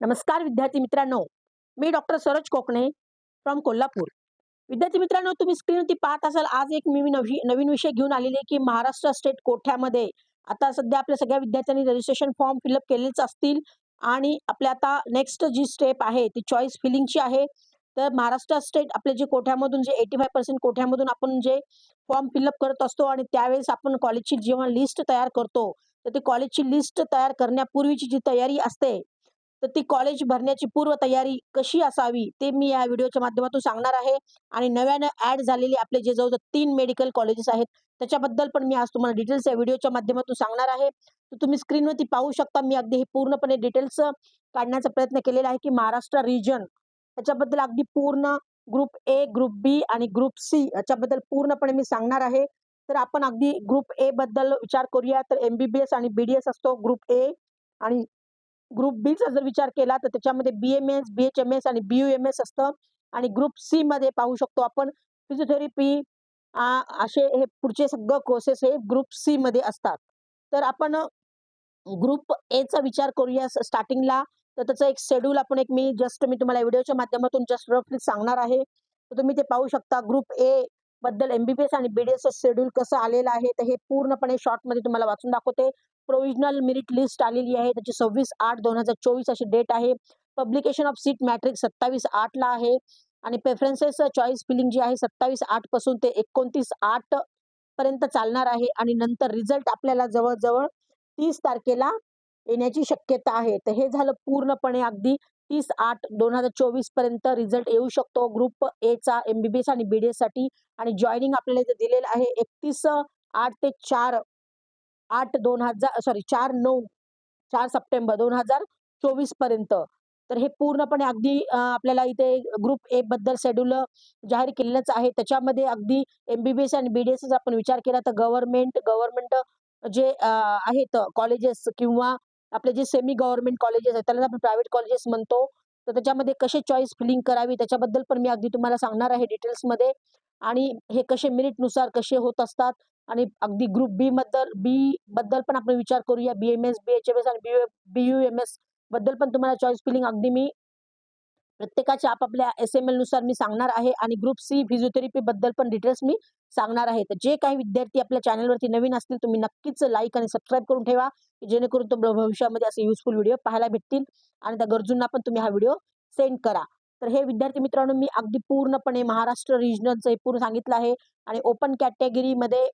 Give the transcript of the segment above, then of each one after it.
नमस्कार विद्यार्थी मित्रांनो. मी डॉक्टर सरोज कोकणे फ्रॉम कोल्हापूर. विद्यार्थी मित्रांनो तुम्ही स्क्रीनवरती पाहत असाल आज एक मी नवी नवीन विषय घेऊन आलेले की महाराष्ट्र स्टेट कोठ्यामध्ये? आता सध्या आपल्या सगळ्या विद्यार्थ्यांनी रजिस्ट्रेशन फॉर्म फिलअप केलेच असतील आणि आपल्या आता नेक्स्ट जी स्टेप आहे ती चॉईस फिलिंगची आहे. तर महाराष्ट्र स्टेट आपले जे कोठ्यामधून जे एटी फाय पर्सेंट कोठ्यामधून आपण जे फॉर्म फिलअप करत असतो आणि त्यावेळेस आपण कॉलेजची जेव्हा लिस्ट तयार करतो तर ती कॉलेजची लिस्ट तयार करण्यापूर्वीची जी तयारी असते तर ती कॉलेज भरण्याची पूर्व तयारी कशी असावी ते मी या व्हिडिओच्या माध्यमातून सांगणार आहे. आणि नव्यानं ऍड झालेले आपले जे जवळ तीन मेडिकल कॉलेजेस आहेत त्याच्याबद्दल पण मी आज तुम्हाला डिटेल्स या व्हिडिओच्या माध्यमातून सांगणार आहे. तर तुम्ही स्क्रीनवरती पाहू शकता मी अगदी हे पूर्णपणे डिटेल्स काढण्याचा प्रयत्न केलेला आहे की महाराष्ट्र रिजन याच्याबद्दल अगदी पूर्ण ग्रुप ए ग्रुप बी आणि ग्रुप सी याच्याबद्दल पूर्णपणे मी सांगणार आहे. तर आपण अगदी ग्रुप ए बद्दल विचार करूया तर एमबीबीएस आणि बीडीएस असतो ग्रुप ए आणि ग्रुप बीचा जर विचार केला तर त्याच्यामध्ये B M S B H M S आणि बी यू एम एस असतं. आणि ग्रुप सी मध्ये पाहू शकतो आपण फिजिओथेरपी असे हे पुढचे सगळं कोर्सेस हे ग्रुप सी मध्ये असतात. तर आपण ग्रुप एचा विचार करूया स्टार्टिंगला तर त्याचं एक शेड्यूल आपण एक मी जस्ट मी तुम्हाला व्हिडिओच्या माध्यमातून जस्ट रफली सांगणार आहे. तर तुम्ही ते पाहू शकता ग्रुप ए बद्दल एमबीबीएस आणि बीडीएस शेड्यूल कसं आलेलं आहे तर हे पूर्णपणे शॉर्टमध्ये तुम्हाला वाचून दाखवते. प्रोविजनल मेरिट लिस्ट आलेली आहे त्याची सव्वीस आठ दोन हजार चोवीस अशी डेट आहे. पब्लिकेशन ऑफ सीट मॅट्रिक सत्तावीस आठ ला आहे. आणि प्रेफरन्सेस चॉईस फिलिंग जी आहे सत्तावीस आठपासून ते एकोणतीस आठ पर्यंत चालणार आहे. आणि नंतर रिझल्ट आपल्याला जवळजवळ तीस तारखेला येण्याची शक्यता आहे. तर हे झालं पूर्णपणे अगदी तीस आठ दोन हजार चोवीसपर्यंत रिझल्ट येऊ शकतो. ग्रुप ए चा एमबीबीएस आणि बीडीएससाठी आणि जॉईनिंग आपल्याला इथे दिलेलं आहे एकतीस आठ ते चार आठ दोन हजार सॉरी चार नऊ चार सप्टेंबर दोन हजार चोवीसपर्यंत. तर हे पूर्णपणे अगदी आपल्याला इथे ग्रुप ए बद्दल शेड्यूल जाहीर केलेलंच आहे. त्याच्यामध्ये अगदी एमबीबीएस आणि बीडीएस आपण विचार केला तर गव्हर्नमेंट गव्हर्नमेंट जे आहेत कॉलेजेस किंवा आपले जे सेमी गव्हर्नमेंट कॉलेजेस आहेत त्याला आपण प्रायव्हेट कॉलेजेस म्हणतो. तर त्याच्यामध्ये कसे चॉईस फिलिंग करावी त्याच्याबद्दल पण मी अगदी तुम्हाला सांगणार आहे डिटेल्समध्ये आणि हे कसे नुसार कसे होत असतात आणि अगदी ग्रुप बी बद्दल बी बद्दल पण आपण विचार करूया. B M S B H M S आणि बी यू एम एसबद्दल पण तुम्हाला चॉईस फिलिंग अगदी मी प्रत्येकाच्या आपापल्या एस एम एलनुसार मी सांगणार आहे आणि ग्रुप सी फिजिओथेरपी बद्दल पण डिटेल्स मी सांगणार आहे. तर जे काही विद्यार्थी आपल्या चॅनलवरती नवीन असतील तुम्ही नक्कीच लाईक आणि सबस्क्राईब करून ठेवा जेणेकरून तुम्हाला भविष्यामध्ये असे युजफुल व्हिडिओ पाहायला भेटतील आणि त्या गरजूंना पण तुम्ही हा व्हिडिओ सेंड करा. तर हे विद्यार्थी मित्रांनो मी अगदी पूर्णपणे महाराष्ट्र रिजनलचं पूर्ण सांगितलं आहे आणि ओपन कॅटेगरीमध्ये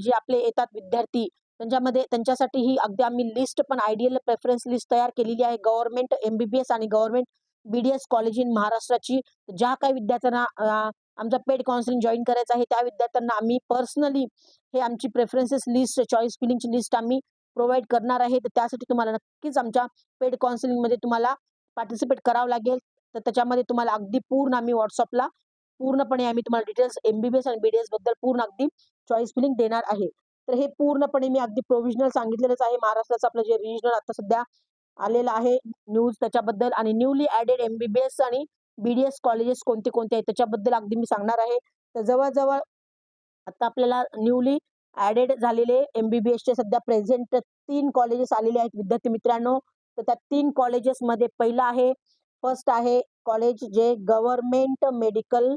जे आपले येतात विद्यार्थी त्यांच्यामध्ये त्यांच्यासाठी ही अगदी आम्ही लिस्ट पण आयडियल प्रेफरन्स लिस्ट तयार केलेली आहे. गव्हर्नमेंट एमबीबीएस आणि गव्हर्नमेंट बीडीएस कॉलेज इन महाराष्ट्राची ज्या काही विद्यार्थ्यांना आमचा पेड काउन्सिलिंग जॉईन करायचं आहे त्या विद्यार्थ्यांना आम्ही पर्सनली हे आमची प्रेफरन्सेस लिस्ट चॉईस फिलिंगची लिस्ट आम्ही प्रोव्हाइड करणार आहे. तर त्यासाठी तुम्हाला नक्कीच आमच्या पेड काउन्सिलिंगमध्ये तुम्हाला पार्टिसिपेट करावं लागेल. तर त्याच्यामध्ये तुम्हाला अगदी पूर्ण आम्ही व्हॉट्सअपला पूर्णपणे आम्ही तुम्हाला डिटेल्स एमबीबीएस आणि बीडीएसबद्दल पूर्ण अगदी चॉईस फिलिंग देणार आहे. तर हे पूर्णपणे मी अगदी प्रोव्हिजनल सांगितलेलंच आहे. महाराष्ट्राचं आपलं जे रिजनल आता सध्या आलेला आहे. न्यूज त्याच्याबद्दल आणि न्यूली ऍडेड एमबीबीएस आणि बीडीएस कॉलेजेस कोणते कोणते आहेत त्याच्याबद्दल अगदी मी सांगणार आहे. तर जवळजवळ आता आपल्याला न्यूली ऍडेड झालेले एमबीबीएसचे सध्या प्रेझेंट तीन कॉलेजेस आलेले आहेत विद्यार्थी मित्रांनो. तर त्या तीन कॉलेजेसमध्ये पहिलं आहे फर्स्ट आहे कॉलेज जे government medical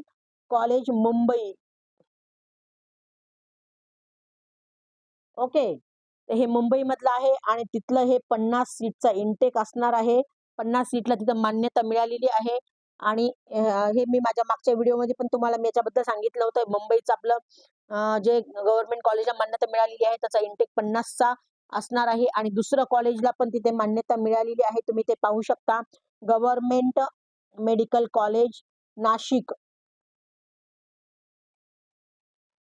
college Mumbai. Okay तर हे मुंबई मधलं आहे आणि तिथलं हे पन्नास सीटचा इनटेक असणार आहे. पन्नास सीटला तिथं मान्यता मिळालेली आहे. आणि हे मी माझ्या मागच्या व्हिडिओमध्ये पण तुम्हाला मी याच्याबद्दल सांगितलं होतं. मुंबईचं आपलं जे गव्हर्नमेंट कॉलेजला मान्यता मिळालेली आहे त्याचा इनटेक पन्नासचा असणार आहे. आणि दुसरं कॉलेजला पण तिथे मान्यता मिळालेली आहे. तुम्ही ते पाहू शकता. Government medical college Nashik.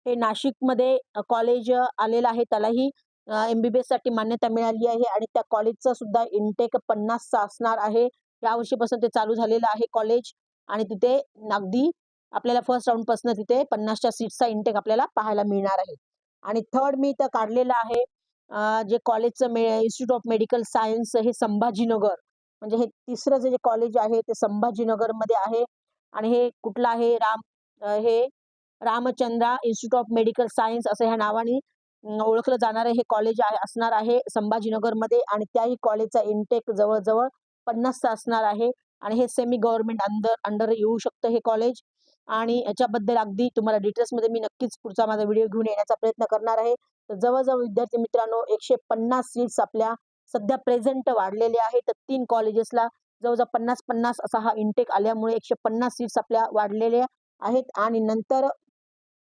हे नाशिकमध्ये कॉलेज आलेलं आहे त्यालाही एमबीबीएससाठी मान्यता मिळाली आहे आणि त्या कॉलेजचा सुद्धा इनटेक पन्नासचा असणार आहे. या वर्षीपासून ते चालू झालेलं आहे कॉलेज आणि तिथे अगदी आपल्याला फर्स्ट राऊंडपासून तिथे पन्नासच्या सीटचा इनटेक आपल्याला पाहायला मिळणार आहे. आणि थर्ड मी इथं काढलेलं आहे जे कॉलेजचं इन्स्टिट्यूट ऑफ मेडिकल सायन्स हे संभाजीनगर. म्हणजे हे तिसरं जे कॉलेज आहे ते संभाजीनगरमध्ये आहे. आणि हे कुठलं आहे? राम हे Ramachandra institute of medical science असं ह्या नावाने ओळखलं जाणारं हे कॉलेज असणार आहे संभाजीनगरमध्ये आणि त्याही कॉलेजचा इनटेक जवळजवळ पन्नासचा असणार आहे. आणि हे सेमी गव्हर्नमेंट अंडर अंडर येऊ शकतं हे कॉलेज आणि याच्याबद्दल अगदी तुम्हाला डिटेल्समध्ये मी नक्कीच पुढचा माझा व्हिडिओ घेऊन येण्याचा प्रयत्न करणार आहे. तर जवळजवळ विद्यार्थी मित्रांनो एकशे पन्नास सीट्स आपल्या सध्या प्रेझेंट वाढलेले आहेत. तर तीन कॉलेजेसला जवळजवळ पन्नास पन्नास असा हा इनटेक आल्यामुळे एकशे पन्नास सीट्स आपल्या वाढलेल्या आहेत. आणि नंतर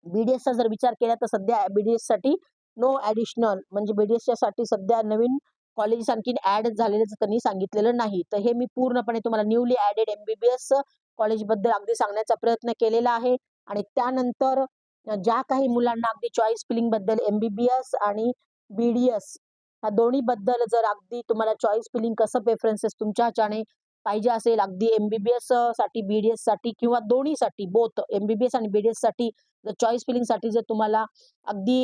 बीडीएसचा जर विचार केला तर सध्या बीडीएससाठी नो ॲडिशनल म्हणजे बीडीएसच्या साठी सध्या नवीन कॉलेजेस आणखीन ऍड झालेलं त्यांनी सांगितलेलं नाही. तर हे मी पूर्णपणे तुम्हाला न्यूली ॲडेड एमबीबीएस कॉलेजबद्दल अगदी सांगण्याचा प्रयत्न केलेला आहे. आणि त्यानंतर ज्या काही मुलांना अगदी चॉईस फिलिंगबद्दल एमबीबीएस आणि बीडीएस ह्या दोन्ही बद्दल जर अगदी तुम्हाला चॉईस फिलिंग कसं प्रेफरन्सेस तुमच्या ह्याच्याने पाहिजे असेल अगदी एमबीबीएससाठी बीडीएससाठी किंवा दोन्हीसाठी बोथ एमबीबीएस आणि बीडीएससाठी जर चॉईस फिलिंगसाठी जर तुम्हाला अगदी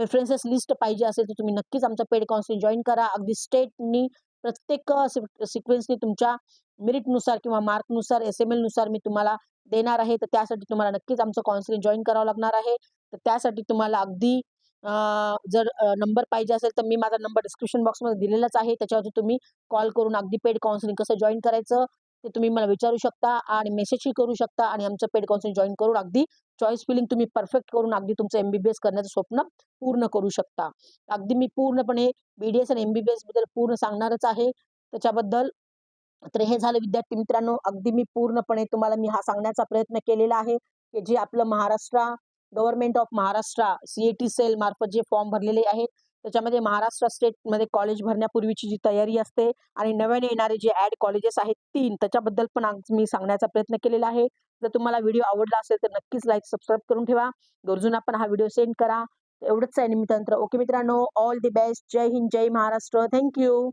प्रेफरन्सेस लिस्ट पाहिजे असेल तर तुम्ही नक्कीच आमचं पेड काउन्सिलिंग जॉईन करा. अगदी स्टेटनी प्रत्येक सिक्वेन्सनी तुमच्या मेरिटनुसार किंवा मार्कनुसार एस एम एलनुसार मी तुम्हाला देणार आहे. तर त्यासाठी तुम्हाला नक्कीच आमचं काउन्सिलिंग जॉईन करावं लागणार आहे. तर त्यासाठी तुम्हाला अगदी जर नंबर पाहिजे असेल तर मी माझा नंबर डिस्क्रिप्शन बॉक्समध्ये दिलेलाच आहे. त्याच्यावरती तुम्ही कॉल करून अगदी पेड काउन्सिलिंग कसं जॉईन करायचं ते तुम्ही मला विचारू शकता आणि मेसेजही करू शकता आणि आमचं पेड काउन्सिलिंग जॉईन करून अगदी चॉईस फिलिंग तुम्ही परफेक्ट करून अगदी तुमचं एमबीबीएस करण्याचं स्वप्न पूर्ण करू शकता. अगदी मी पूर्णपणे बीडीएस आणि एमबीबीएसबद्दल पूर्ण सांगणारच आहे. त्याच्याबद्दल तर हे झालं विद्यार्थी मित्रांनो अगदी मी पूर्णपणे तुम्हाला मी हा सांगण्याचा प्रयत्न केलेला आहे की जे आपलं Maharashtra government of Maharashtra CET cell मार्फत जे फॉर्म भरलेले आहेत त्याच्यामध्ये महाराष्ट्र स्टेटमध्ये कॉलेज भरण्यापूर्वीची जी तयारी असते आणि नव्याने येणारे जे ॲड कॉलेजेस आहेत तीन त्याच्याबद्दल पण मी सांगण्याचा प्रयत्न केलेला आहे. जर तुम्हाला व्हिडिओ आवडला असेल तर नक्कीच लाईक सबस्क्राईब करून ठेवा. गरजूंना पण हा व्हिडिओ सेंड करा. एवढंच आहे निमित्तांतर ओके मित्रांनो all the best Jai Hind Jai Maharashtra. Thank you